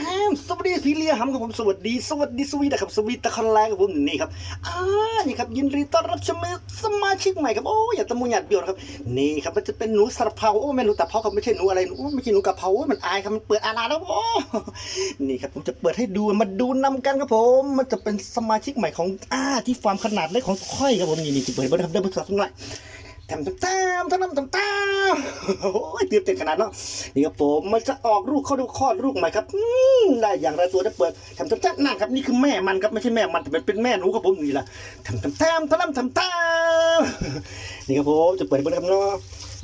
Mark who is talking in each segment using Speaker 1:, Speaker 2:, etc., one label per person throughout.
Speaker 1: อ้าวสวัสดีพี่เลียฮัมครับผมสวัสดีสวัสดีสวีนะครับสวีตะคอนแรงครับผมนี่ครับอ่านี่ครับยินดีต้อนรับชมสมาชิกใหม่ครับโอ้ยอย่าตะมุหยาดเบี้ยวครับนี่ครับมันจะเป็นหนูสระเพาโอ้ไม่หนูตะเพาครับไม่ใช่หนูอะไรโอ้ไม่ใช่หนูกระเพราโอ้มันอายครับมันเปิดอาณาแล้วโอ้นี่ครับผมจะเปิดให้ดูมาดูนำกันครับผมมันจะเป็นสมาชิกใหม่ของอ่าที่ฟาร์มขนาดเล็กของค่อยครับผมนี่นี่จะเปิดให้เบิ่งครับเดินไปสอบสำหรับ ทำตามตามทำตามตามตามโอ้ยเตรียมเต็มขนาดเนาะนี่ครับผมมันจะออกลูกเข้าดูคลอดลูกใหม่ครับได้อย่างไรตัวได้เปิดทำตามตามนั่นครับนี่คือแม่มันครับไม่ใช่แม่มันแต่เป็นเป็นแม่หนูครับผมนี่แหละทำตามตามทำตามทำตามนี่ครับผมจะเปิดเบิ่งครับเนาะ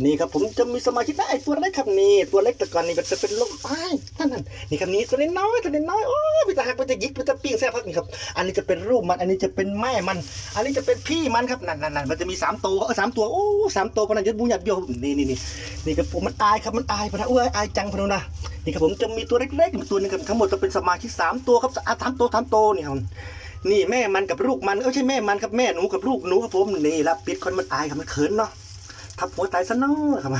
Speaker 1: นี่ครับผมจะมีสมาชิกได้ไอตัวเล็กครับนี่ตัวเล็กแต่ก่อนนี่มันจะเป็นลมไอ้นั่นนั่นนี่ครับนี่ตัวน้อยตัวน้อยโอ้ยไปตาหักไปตายิกไปตาปิ้งแซ่บพักนี่ครับอันนี้จะเป็นลูกมันอันนี้จะเป็นแม่มัน อันนี้จะเป็นพี่มันครับนั่นนั่นนั่นมันจะมีสามตัวสามตัวโอ้สามตัวพนันยัดบูหยัดเบี้ยวนี่นี่นี่นี่ครับผมมันอายครับมันอายพนันอุ้ยอายจังพนันนะนี่ครับผมจะมีตัวเล็กๆตัวหนึงครับทั้งหมดจะเป็นสมาชิกสามตัวครับอะสามตัวสามตัวนี่ครับนี่แม่มันกับลูกมันเออใช่แม่มันกับแม่หนูกับลูกหนูครับผมนี่ละปิดคนมันอายครับมันเขินเนาะทับหัวตายซะเนาะครับ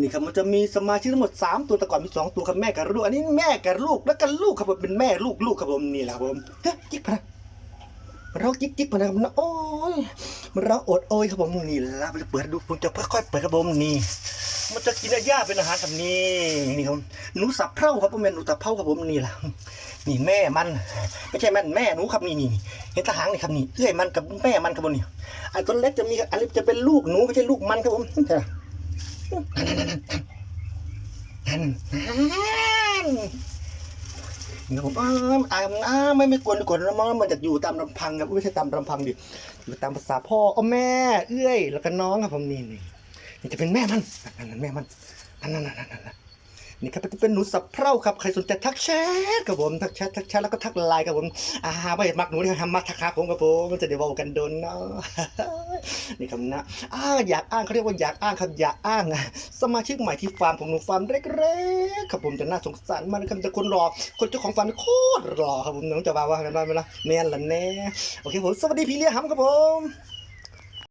Speaker 1: นี่ครับมันจะมีสมาชิกทั้งหมดสามตัวแต่ก่อนมีสองตัวครับแม่กับลูก อันนี้แม่กับลูกแล้วก็ลูกครับผมเป็นแม่ลูกลูกครับผมนี่แหละครับผมเฮ้ยจิ๊กพนัน มันร้องจิ๊กจิกมานะครับนะโอ้ยมันร้องโอดโอยครับผมนี่ละมันจะเปิดดูผมจะค่อยๆเปิดครับผมนี่ มันจะกินหญ้าเป็นอาหารครับนี่นี่ครับหนูสับเท่าครับผมเป็นหนูสับเท่าครับผมนี่แหละนี่แม่มัน ไม่ใช่แม่แม่หนูครับนี่นี่เห็นตาหางนี่ครับนี่เอื้อยมันกับแม่มันครับผมนี่อันตัวเล็กจะมีอันนี้จะเป็นลูกหนูไม่ใช่ลูกมันครับผมใช่ไหมนั่นนั่นนั่นนั่ เนี่ครับผมอ้าวอ้าวอ้าวไม่ไม่กวนกวนนะมันมันจะอยู่ตามลำพังครับไม่ใช่ตามลำพังดิอยู่ตามภาษาพ่ออ๋อแม่ เอื้อย แล้วก็น้องครับผมนี่นี่นี่จะเป็นแม่มันนั่นนั่นแม่มันนั่นนั่นนั่นนั่น นี่ครับเป็นหนูสับเพร่าครับใครสนใจทักแชทครับผมทักแชททักแชทแล้วก็ทักไลน์ครับผมอ่าไม่เห็นมักหนูที่ทำมาทักหาผมครับผมมันจะได้เว้ากันโดนเนาะนี่ครับนะอ้าอยากอ้างเขาเรียกว่าอยากอ้างครับอยากอ้างสมาชิกใหม่ที่ฟาร์มของหนูฟาร์มเล็กๆครับผมจะน่าสงสารมากนะครับแต่คนรอ คนเจ้าของฟาร์มโคตรรอครับผมน้องจะว่าว่ากันได้ไหมล่ะแน่นละแน่โอเคผมสวัสดีพี่เลี้ยหำครับผม